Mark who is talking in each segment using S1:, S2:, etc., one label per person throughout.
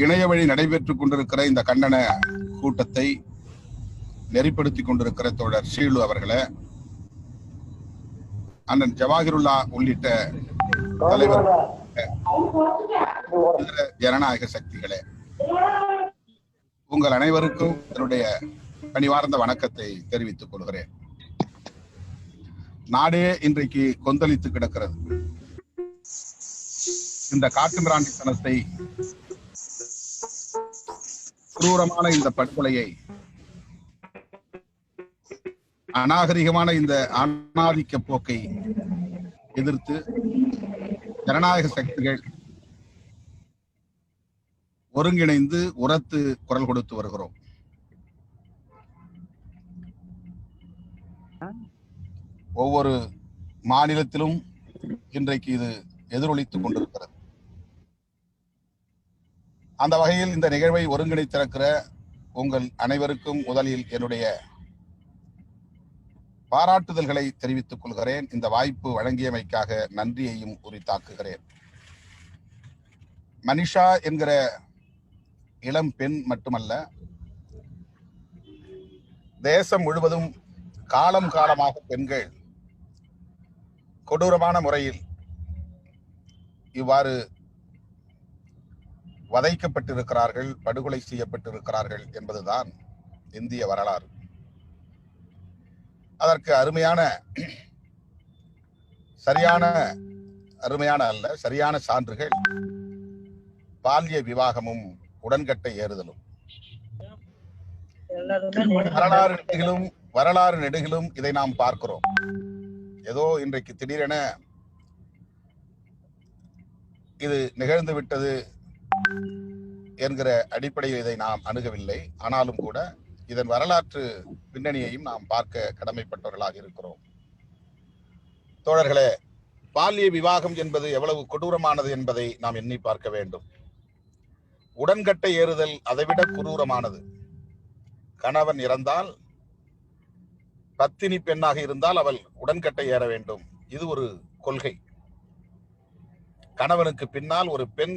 S1: இணைய வழி நடைபெற்றுக் கொண்டிருக்கிற இந்த கண்டன கூட்டத்தை நெறிப்படுத்திக் கொண்டிருக்கிற தோழர் ஷீலு அவர்களை அண்ணன் ஜவாஹிருல்லா உள்ளிட்ட தலைவர் ஜனநாயக சக்திகளே உங்கள் அனைவருக்கும் என்னுடைய பணிவார்ந்த வணக்கத்தை தெரிவித்துக் கொள்கிறேன். நாடே இன்றைக்கு கொந்தளித்து கிடக்கிறது. இந்த காட்டுமிராண்டித்தனத்தை குரூரமான இந்த படுகொலையை அநாகரிகமான இந்த ஆணாதிக்க போக்கை எதிர்த்து ஜனநாயக சக்திகள் ஒருங்கிணைந்து உரத்து குரல் கொடுத்து வருகிறோம். ஒவ்வொரு மாநிலத்திலும் இன்றைக்கு இது எதிரொலித்துக் கொண்டிருக்கிறது. அந்த வகையில் இந்த நிகழ்வை ஒருங்கிணைத்திருக்கிற உங்கள் அனைவருக்கும் முதலில் என்னுடைய பாராட்டுதல்களை தெரிவித்துக் கொள்கிறேன். இந்த வாய்ப்பு வழங்கியமைக்காக நன்றியையும் உரித்தாக்குகிறேன். மனிஷா என்கிற இளம் பெண் மட்டுமல்ல தேசம் முழுவதும் காலம் காலமாக பெண்கள் கொடூரமான முறையில் இவ்வாறு வதைக்கப்பட்டிருக்கிறார்கள் படுகொலை செய்யப்பட்டிருக்கிறார்கள் என்பதுதான் இந்திய வரலாறு. அதற்கு அருமையான சரியான அருமையான அல்ல சரியான சான்றுகள் பால்ய விவாகமும் உடன்கட்டை ஏறுதலும். வரலாறு நெடுகிலும் வரலாறு நெடுகிலும் இதை நாம் பார்க்கிறோம். ஏதோ இன்றைக்கு திடீரென இது நிகழ்ந்து விட்டது என்கிற அடிப்படையில் இதை நாம் அணுகவில்லை. ஆனாலும் கூட இதன் வரலாற்று பின்னணியையும் நாம் பார்க்க கடமைப்பட்டவர்களாக இருக்கிறோம். தோழர்களே பால்ய விவாகம் என்பது எவ்வளவு கொடூரமானது என்பதை நாம் எண்ணி பார்க்க வேண்டும். உடன்கட்டை ஏறுதல் அதைவிட கொடூரமானது. கணவன் இறந்தால் பத்தினி பெண்ணாக இருந்தால் அவள் உடன்கட்டை ஏற வேண்டும். இது ஒரு கொள்கை. கணவனுக்கு பின்னால் ஒரு பெண்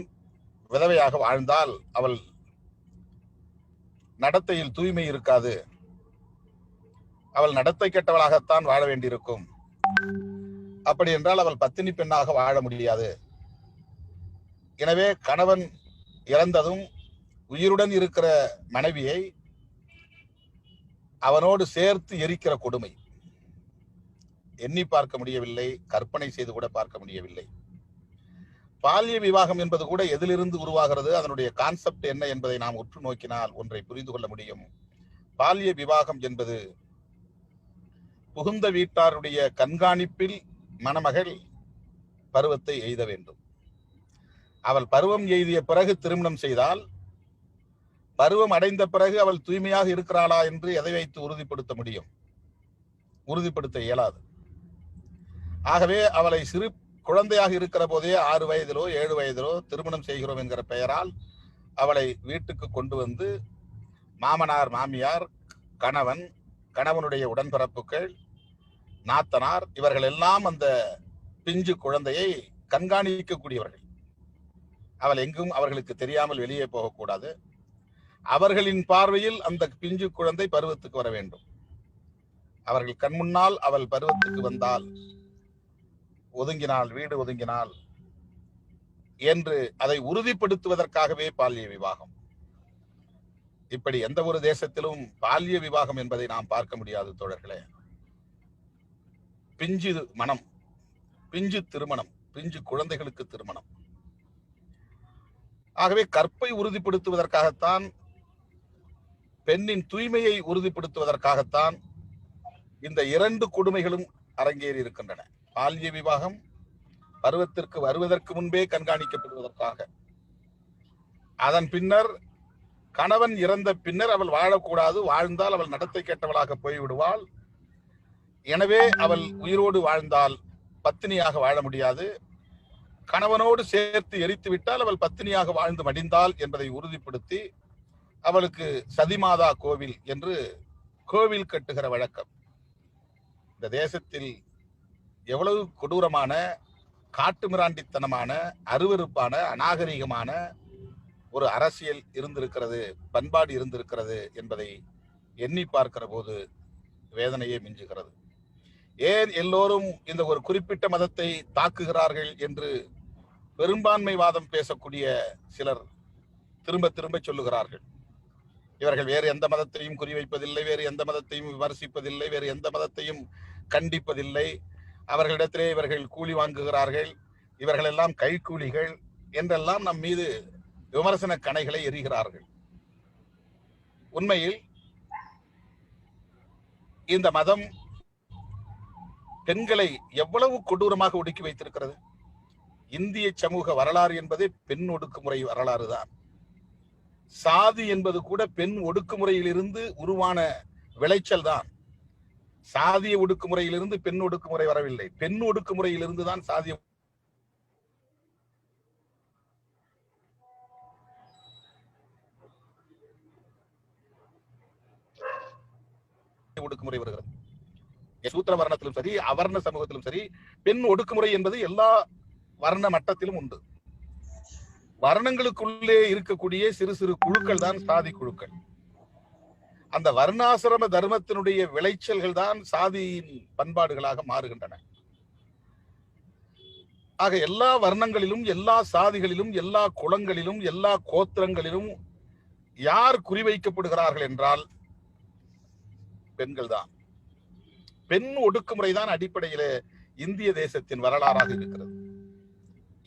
S1: விதவையாக வாழ்ந்தால் அவள் நடத்தையில் தூய்மை இருக்காது. அவள் நடத்தை கெட்டவளாகத்தான் வாழ வேண்டியிருக்கும். அப்படி என்றால் அவள் பத்தினி பெண்ணாக வாழ முடியாது. எனவே கணவன் இறந்ததும் உயிருடன் இருக்கிற மனைவியை அவனோடு சேர்த்து எரிக்கிற கொடுமை. எண்ணி பார்க்க முடியவில்லை கற்பனை செய்து கூட பார்க்க முடியவில்லை. பால்ய விவாகம் என்பது கூட எதிலிருந்து உருவாகிறது அதனுடைய கான்செப்ட் என்ன என்பதை நாம் உற்று நோக்கினால் ஒன்றை புரிந்து கொள்ள முடியும். பால்ய விவாகம் என்பது புகுந்த வீட்டாருடைய கண்காணிப்பில் மணமகள் பருவத்தை எய்த வேண்டும். அவள் பருவம் எய்திய பிறகு திருமணம் செய்தால் பருவம் அடைந்த பிறகு அவள் தூய்மையாக இருக்கிறாளா என்று எதை வைத்து உறுதிப்படுத்த முடியும்? உறுதிப்படுத்த இயலாது. ஆகவே அவளை சிறு குழந்தையாக இருக்கிற போதே ஆறு வயதிலோ ஏழு வயதிலோ திருமணம் செய்கிறோம் என்கிற பெயரால் அவளை வீட்டுக்கு கொண்டு வந்து மாமனார் மாமியார் கணவன் கணவனுடைய உடன்பிறப்புகள் நாத்தனார் இவர்கள் எல்லாம் அந்த பிஞ்சு குழந்தையை கண்காணிக்கக்கூடியவர்கள். அவள் எங்கும் அவர்களுக்கு தெரியாமல் வெளியே போகக்கூடாது. அவர்களின் பார்வையில் அந்த பிஞ்சு குழந்தை பருவத்துக்கு வர வேண்டும். அவர்கள் கண்முன்னால் அவள் பருவத்துக்கு வந்தால் ஒதுங்கினாள் வீடு ஒதுங்கினாள் என்று அதை உறுதிப்படுத்துவதற்காகவே பால்ய விவாகம். இப்படி எந்த ஒரு தேசத்திலும் பால்ய விவாகம் என்பதை நாம் பார்க்க முடியாது தோழர்களே. பிஞ்சு மனம் பிஞ்சு திருமணம் பிஞ்சு குழந்தைகளுக்கு திருமணம். ஆகவே கற்பை உறுதிப்படுத்துவதற்காகத்தான் பெண்ணின் தூய்மையை உறுதிப்படுத்துவதற்காகத்தான் இந்த இரண்டு கொடுமைகளும் அரங்கேறி இருக்கின்றன. பால்ய விவாகம் பருவத்திற்கு வருவதற்கு முன்பே கண்காணிக்கப்படுவதற்காக. அதன் பின்னர் கணவன் இறந்த பின்னர் அவள் வாழக்கூடாது வாழ்ந்தால் அவள் நடத்தை கெட்டவளாக போய்விடுவாள். எனவே அவள் உயிரோடு வாழ்ந்தால் பத்தினியாக வாழ முடியாது. கணவனோடு சேர்த்து எரித்து விட்டால் அவள் பத்தினியாக வாழ்ந்து மடிந்தாள் என்பதை உறுதிப்படுத்தி அவளுக்கு சதிமாதா கோவில் என்று கோவில் கட்டுகிற வழக்கம். இந்த தேசத்தில் எவ்வளவு கொடூரமான காட்டுமிராண்டித்தனமான அருவருப்பான அநாகரிகமான ஒரு அரசியல் இருந்திருக்கிறது பண்பாடு இருந்திருக்கிறது என்பதை எண்ணி பார்க்கிற போது வேதனையே மிஞ்சுகிறது. ஏன் எல்லோரும் இந்த ஒரு குறிப்பிட்ட மதத்தை தாக்குகிறார்கள் என்று பெரும்பான்மைவாதம் பேசக்கூடிய சிலர் திரும்ப திரும்ப சொல்லுகிறார்கள். இவர்கள் வேறு எந்த மதத்தையும் குறிவைப்பதில்லை வேறு எந்த மதத்தையும் விமர்சிப்பதில்லை வேறு எந்த மதத்தையும் கண்டிப்பதில்லை. அவர்களிடத்திலே இவர்கள் கூலி வாங்குகிறார்கள் இவர்கள் எல்லாம் கைக்கூலிகள் என்றெல்லாம் நம் மீது விமர்சன கணைகளை எறிகிறார்கள். உண்மையில் இந்த மதம் பெண்களை எவ்வளவு கொடூரமாக ஒடுக்கி வைத்திருக்கிறது? இந்திய சமூக வரலாறு என்பதே பெண் ஒடுக்குமுறை வரலாறு தான் சாதி என்பது கூட பெண் ஒடுக்குமுறையிலிருந்து உருவான விளைச்சல் தான் சாதிய ஒடுக்குமுறையிலிருந்து பெண் ஒடுக்குமுறை வரவில்லை. பெண் ஒடுக்குமுறையிலிருந்து தான் சாதிய ஒடுக்குமுறை வருகிறது. சூத்திர வர்ணத்திலும் சரி அவர்ண சமூகத்திலும் சரி பெண் ஒடுக்குமுறை என்பது எல்லா வர்ண மட்டத்திலும் உண்டு. வர்ணங்களுக்குள்ளே இருக்கக்கூடிய சிறு சிறு குழுக்கள் தான் சாதி குழுக்கள். அந்த வர்ணாசிரம தர்மத்தினுடைய விளைச்சல்கள் தான் சாதியின் பண்பாடுகளாக மாறுகின்றன. ஆக எல்லா வர்ணங்களிலும் எல்லா சாதிகளிலும் எல்லா குலங்களிலும் எல்லா கோத்திரங்களிலும் யார் குறிவைக்கப்படுகிறார்கள் என்றால் பெண்கள் தான். பெண் ஒடுக்குமுறை தான் அடிப்படையிலே இந்திய தேசத்தின் வரலாறாக இருக்கிறது.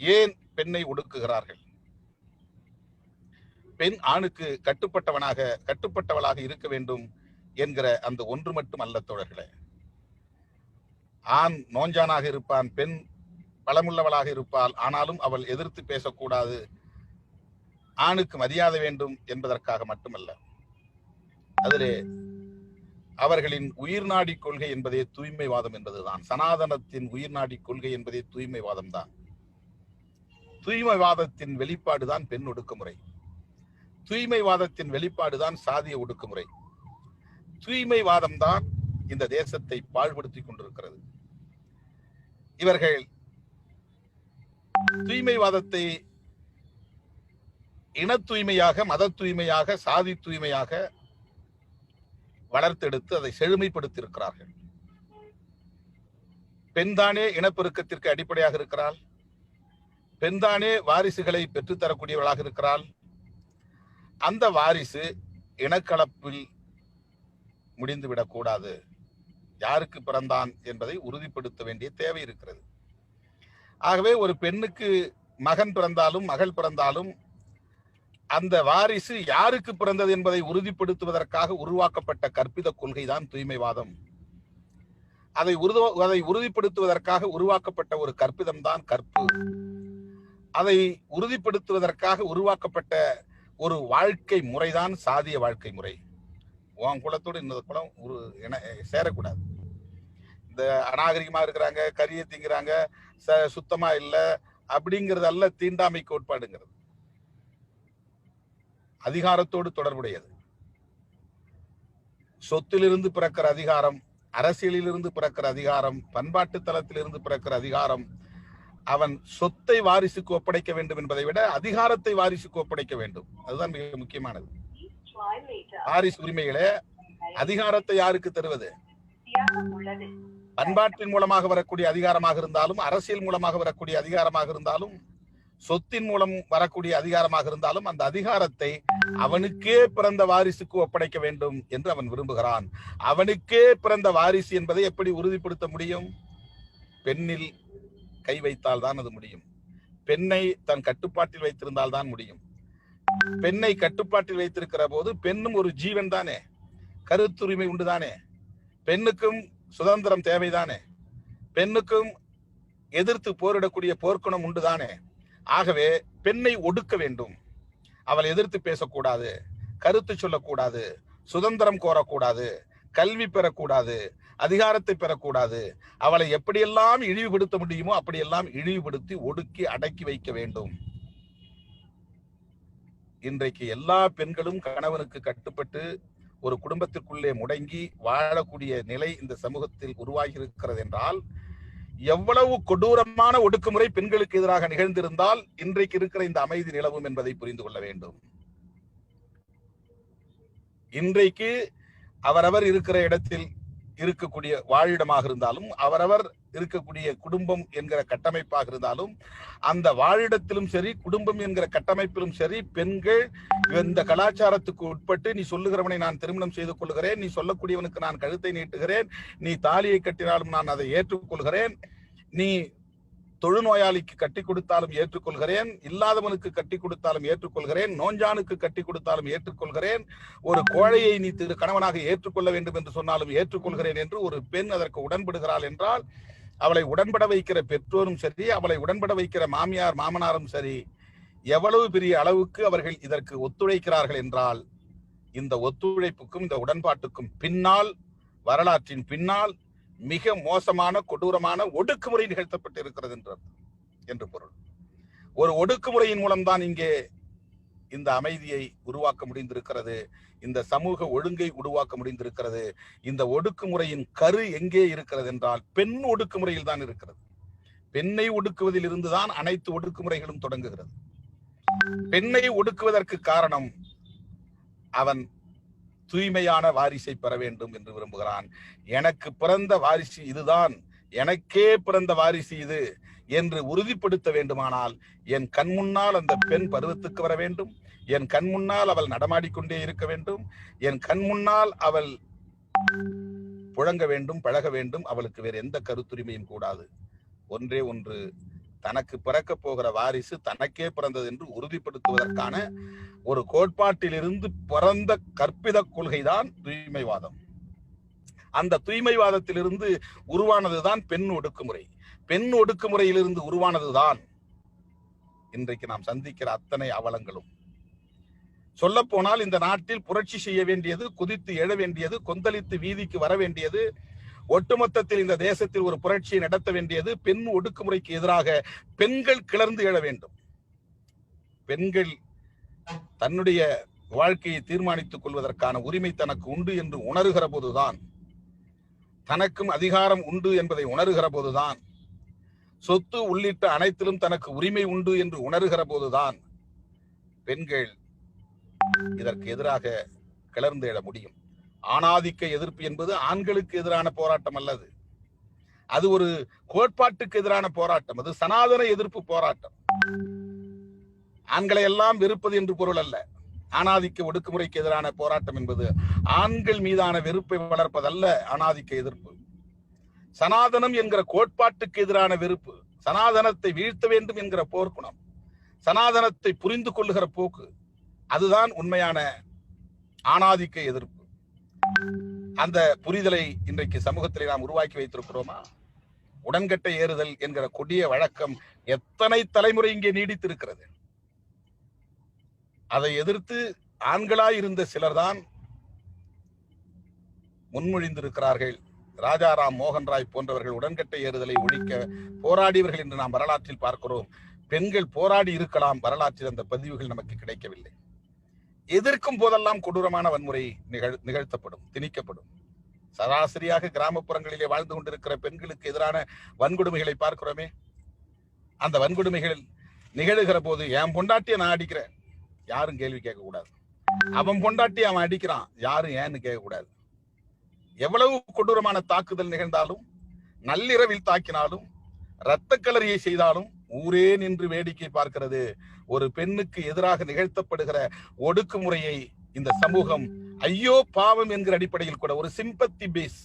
S1: ஏன் பெண்ணை ஒடுக்குகிறார்கள்? பெண் ஆணுக்கு கட்டுப்பட்டவனாக கட்டுப்பட்டவளாக இருக்க வேண்டும் என்கிற அந்த ஒன்று மட்டும் அல்ல தோழர்களே. ஆண் நோஞ்சானாக இருப்பான் பெண் பலமுள்ளவளாக இருப்பாள் ஆனாலும் அவள் எதிர்த்து பேசக்கூடாது. ஆணுக்கு மரியாதை வேண்டும் என்பதற்காக மட்டுமல்ல. அதிலே அவர்களின் உயிர்நாடி கொள்கை என்பதே தூய்மைவாதம் என்பதுதான். சனாதனத்தின் உயிர்நாடி கொள்கை என்பதே தூய்மைவாதம் தான். தூய்மைவாதத்தின் வெளிப்பாடுதான் பெண் ஒடுக்குமுறை. தூய்மைவாதத்தின் வெளிப்பாடுதான் சாதிய ஒடுக்குமுறை. தூய்மைவாதம் தான் இந்த தேசத்தை பாழ்படுத்திக் கொண்டிருக்கிறது. இவர்கள் தூய்மைவாதத்தை இன தூய்மையாக மத தூய்மையாக சாதி தூய்மையாக வளர்த்தெடுத்து அதை செழுமைப்படுத்தி இருக்கிறார்கள் பெண்தானே இனப்பெருக்கத்திற்கு அடிப்படையாக இருக்கிறாள். பெண்தானே வாரிசுகளை பெற்றுத்தரக்கூடியவளாக இருக்கிறாள். அந்த வாரிசு இனக்கலப்பில் முடிந்துவிடக்கூடாது யாருக்கு பிறந்தான் என்பதை உறுதிப்படுத்த வேண்டிய தேவை இருக்கிறது. ஆகவே ஒரு பெண்ணுக்கு மகன் பிறந்தாலும் மகள் பிறந்தாலும் அந்த வாரிசு யாருக்கு பிறந்தது என்பதை உறுதிப்படுத்துவதற்காக உருவாக்கப்பட்ட கற்பித கொள்கைதான் தூய்மைவாதம். அதை உருது அதை உறுதிப்படுத்துவதற்காக உருவாக்கப்பட்ட ஒரு கற்பிதம் தான் கற்பு. அதை உறுதிப்படுத்துவதற்காக உருவாக்கப்பட்ட ஒரு வாழ்க்கை முறைதான் சாதிய வாழ்க்கை முறை. உன் குலத்தோடு இன்னொரு குலம் ஒரு என சேரக்கூடாது. இந்த அநாகரிகமாக இருக்கிறாங்க கரியை திங்கிறாங்க ச- சுத்தமா இல்லை அப்படிங்கிறதல்ல தீண்டாமை கோட்பாடுங்கிறது. அதிகாரத்தோடு தொடர்புடையது. சொத்திலிருந்து பிறக்கிற அதிகாரம் அரசியலிலிருந்து பிறக்கிற அதிகாரம் பண்பாட்டு தளத்திலிருந்து பிறக்கிற அதிகாரம் அவன் சொத்தை வாரிசுக்கு ஒப்படைக்க வேண்டும் என்பதை விட அதிகாரத்தை வாரிசுக்கு ஒப்படைக்க வேண்டும். அதுதான் மிக முக்கியமானது. வாரிசு உரிமைகளே அதிகாரத்தை யாருக்கு தருவது? பண்பாட்டின் மூலமாக வரக்கூடிய அதிகாரமாக இருந்தாலும் அரசியல் மூலமாக வரக்கூடிய அதிகாரமாக இருந்தாலும் சொத்தின் மூலம் வரக்கூடிய அதிகாரமாக இருந்தாலும் அந்த அதிகாரத்தை அவனுக்கே பிறந்த வாரிசுக்கு ஒப்படைக்க வேண்டும் என்று அவன் விரும்புகிறான். அவனுக்கே பிறந்த வாரிசு என்பதை எப்படி உறுதிப்படுத்த முடியும்? பெண்ணில் கை வைத்தால் தான் அது முடியும். பெண்ணை தன் கட்டுப்பாட்டில் வைத்திருந்தால் தான் முடியும். பெண்ணை கட்டுப்பாட்டில் வைத்திருக்கிற போது பெண்ணும் ஒரு ஜீவன் தானே? கருத்துரிமை உண்டு தானே? பெண்ணுக்கும் சுதந்திரம் தேவைதானே? பெண்ணுக்கும் எதிர்த்து போரிடக்கூடிய போர்க்குணம் உண்டு தானே? ஆகவே பெண்ணை ஒடுக்க வேண்டும். அவள் எதிர்த்து பேசக்கூடாது கருத்து சொல்லக்கூடாது சுதந்திரம் கோரக்கூடாது கல்வி பெறக்கூடாது அதிகாரத்தை பெறக்கூடாது. அவளை எப்படியெல்லாம் இழிவுபடுத்த முடியுமோ அப்படியெல்லாம் இழிவுபடுத்தி ஒடுக்கி அடக்கி வைக்க வேண்டும். இன்றைக்கு எல்லா பெண்களும் கணவனுக்கு கட்டுப்பட்டு ஒரு குடும்பத்திற்குள்ளே முடங்கி வாழக்கூடிய நிலை இந்த சமூகத்தில் உருவாகி இருக்கிறது என்றால் எவ்வளவு கொடூரமான ஒடுக்குமுறை பெண்களுக்கு எதிராக நிகழ்ந்திருந்தால் இன்றைக்கு இருக்கிற இந்த அமைதி நிலவும் என்பதை புரிந்து கொள்ள வேண்டும். இன்றைக்கு அவரவர் இருக்கிற இடத்தில் இருக்கக்கூடிய வாழிடமாக இருந்தாலும் அவரவர் இருக்கக்கூடிய குடும்பம் என்கிற கட்டமைப்பாக இருந்தாலும் அந்த வாழிடத்திலும் சரி குடும்பம் என்கிற கட்டமைப்பிலும் சரி பெண்கள் இந்த கலாச்சாரத்துக்கு உட்பட்டு நீ சொல்லுகிறவனை நான் திருமணம் செய்து கொள்கிறேன் நீ சொல்லக்கூடியவனுக்கு நான் கழுத்தை நீட்டுகிறேன் நீ தாலியை கட்டினாலும் நான் அதை ஏற்றுக்கொள்கிறேன் நீ தொழுநோயாளிக்கு கட்டி கொடுத்தாலும் ஏற்றுக்கொள்கிறேன் இல்லாதவனுக்கு கட்டி கொடுத்தாலும் ஏற்றுக்கொள்கிறேன் நோஞ்சானுக்கு கட்டி கொடுத்தாலும் ஏற்றுக்கொள்கிறேன் ஒரு கோழையை நீ திரு கணவனாக ஏற்றுக்கொள்ள வேண்டும் என்று சொன்னாலும் ஏற்றுக்கொள்கிறேன் என்று ஒரு பெண் அதற்கு உடன்படுகிறாள் என்றால் அவளை உடன்பட வைக்கிற பெற்றோரும் சரி அவளை உடன்பட வைக்கிற மாமியார் மாமனாரும் சரி எவ்வளவு பெரிய அளவுக்கு அவர்கள் இதற்கு ஒத்துழைக்கிறார்கள் என்றால் இந்த ஒத்துழைப்புக்கும் இந்த உடன்பாட்டுக்கும் பின்னால் வரலாற்றின் பின்னால் மிக மோசமான கொடூரமான ஒடுக்குமுறை நிகழ்த்தப்பட்டு இருக்கிறது என்றது என்று பொருள். ஒரு ஒடுக்குமுறையின் மூலம்தான் இங்கே இந்த அமைதியை உருவாக்க முடிந்திருக்கிறது இந்த சமூக ஒழுங்கை உருவாக்க முடிந்திருக்கிறது இந்த ஒடுக்குமுறையின் கரு எங்கே இருக்கிறது என்றால் பெண் ஒடுக்குமுறையில் தான் இருக்கிறது. பெண்ணை ஒடுக்குவதில் இருந்துதான் அனைத்து ஒடுக்குமுறைகளும் தொடங்குகிறது. பெண்ணை ஒடுக்குவதற்கு காரணம் அவன் தூய்மையான வாரிசை பெற வேண்டும் என்று விரும்புகிறான். எனக்கு பிறந்த வாரிசு இதுதான். எனக்கே பிறந்த வாரிசு இது என்று உறுதிப்படுத்த வேண்டுமானால் என் கண் முன்னால் அந்த பெண் பருவத்துக்கு வர வேண்டும். என் கண் முன்னால் அவள் நடமாடிக்கொண்டே இருக்க வேண்டும். என் கண் முன்னால் அவள் புழங்க வேண்டும் பழக வேண்டும். அவளுக்கு வேறு எந்த கருத்துரிமையும் கூடாது. ஒன்றே ஒன்று தனக்கு பிறக்க போகிற வாரிசு தனக்கே பிறந்தது என்று உறுதிப்படுத்துவதற்கான ஒரு கோட்பாட்டிலிருந்து பிறந்த கற்பித கொள்கைதான் தூய்மைவாதம். அந்த தூய்மைவாதத்திலிருந்து உருவானதுதான் பெண் ஒடுக்குமுறை. பெண் ஒடுக்குமுறையிலிருந்து உருவானதுதான். இன்றைக்கு நாம் சந்திக்கிற அத்தனை அவலங்களும். சொல்ல போனால் இந்த நாட்டில் புரட்சி செய்ய வேண்டியது குதித்து எழ வேண்டியது கொந்தளித்து வீதிக்கு வர வேண்டியது ஒட்டுமொத்தத்தில் இந்த தேசத்தில் ஒரு புரட்சியை நடத்த வேண்டியது பெண் ஒடுக்குமுறைக்கு எதிராக பெண்கள் கிளர்ந்து எழ வேண்டும். பெண்கள் தன்னுடைய வாழ்க்கையை தீர்மானித்துக் கொள்வதற்கான உரிமை தனக்கு உண்டு என்று உணர்கிற போதுதான் தனக்கும் அதிகாரம் உண்டு என்பதை உணர்கிற போதுதான் சொத்து உள்ளிட்ட அனைத்திலும் தனக்கு உரிமை உண்டு என்று உணர்கிற போதுதான் பெண்கள் இதற்கு எதிராக கிளர்ந்து எழ முடியும். ஆணாதிக்க எதிர்ப்பு என்பது ஆண்களுக்கு எதிரான போராட்டம் அல்லது. அது ஒரு கோட்பாட்டுக்கு எதிரான போராட்டம். அது சனாதன எதிர்ப்பு போராட்டம். ஆண்களை எல்லாம் வெறுப்பது என்று பொருள் அல்ல. ஆணாதிக்க ஒடுக்குமுறைக்கு எதிரான போராட்டம் என்பது ஆண்கள் மீதான வெறுப்பை வளர்ப்பதல்ல ஆணாதிக்க எதிர்ப்பு. சனாதனம் என்கிற கோட்பாட்டுக்கு எதிரான வெறுப்பு. சனாதனத்தை வீழ்த்த வேண்டும் என்கிற போர்க்குணம். சனாதனத்தை புரிந்து கொள்ளுகிற போக்கு. அதுதான் உண்மையான ஆணாதிக்க எதிர்ப்பு. அந்த புரிதலை இன்றைக்கு சமூகத்திலே நாம் உருவாக்கி வைத்திருக்கிறோமா? உடன்கட்டை ஏறுதல் என்கிற கொடிய வழக்கம் எத்தனை தலைமுறை இங்கே நீடித்திருக்கிறது? அதை எதிர்த்து ஆண்களாய் இருந்த சிலர்தான் முன்மொழிந்திருக்கிறார்கள். ராஜாராம் மோகன் ராய் போன்றவர்கள் உடன்கட்டை ஏறுதலை ஒழிக்க போராடியவர்கள் என்று நாம் வரலாற்றில் பார்க்கிறோம். பெண்கள் போராடி இருக்கலாம் வரலாற்றில் அந்த பதிவுகள் நமக்கு கிடைக்கவில்லை. எதிர்க்கும் போதெல்லாம் கொடூரமான வன்முறை நிகழ் நிகழ்த்தப்படும் திணிக்கப்படும். சராசரியாக கிராமப்புறங்களிலே வாழ்ந்து கொண்டிருக்கிற பெண்களுக்கு எதிரான வன்கொடுமைகளை பார்க்கிறோமே. அந்த வன்கொடுமைகள் நிகழுகிற போது என் பொண்டாட்டிய நான் அடிக்கிறேன். யாரும் கேள்வி கேட்கக்கூடாது. அவன் பொண்டாட்டி அவன் அடிக்கிறான். யாரும் ஏன்னு கேட்கக்கூடாது. எவ்வளவு கொடூரமான தாக்குதல் நிகழ்ந்தாலும் நள்ளிரவில் தாக்கினாலும் இரத்த கலரியை செய்தாலும் ஊரே நின்று வேடிக்கை பார்க்கிறது. ஒரு பெண்ணுக்கு எதிராக நிகழ்த்தப்படுகிற ஒடுக்குமுறையை இந்த சமூகம் ஐயோ பாவம் என்கிற அடிப்படையில் கூட ஒரு சிம்பத்தி பேஸ்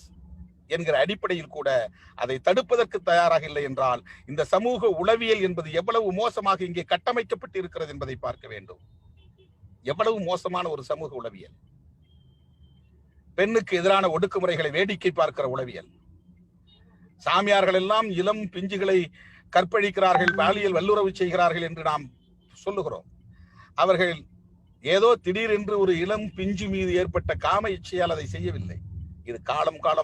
S1: என்கிற அடிப்படையில் கூட அதை தடுப்பதற்கு தயாராக இல்லை என்றால் இந்த சமூக உளவியல் என்பது எவ்வளவு மோசமாக இங்கே கட்டமைக்கப்பட்டு இருக்கிறது என்பதை பார்க்க வேண்டும். எவ்வளவு மோசமான ஒரு சமூக உளவியல். பெண்ணுக்கு எதிரான ஒடுக்குமுறைகளை வேடிக்கை பார்க்கிற உளவியல். சாமியார்கள் எல்லாம் இளம் பிஞ்சுகளை கற்பழிக்கிறார்கள் பாலியல் வல்லுறவு செய்கிறார்கள் என்று நாம் சொல்லுகிறோம். அவர்கள் ஏதோ திடீரென்று ஒரு இளம் பிஞ்சு மீது ஏற்பட்ட காம இச்சையால் அதை செய்யவில்லை. இது காலம் காலம்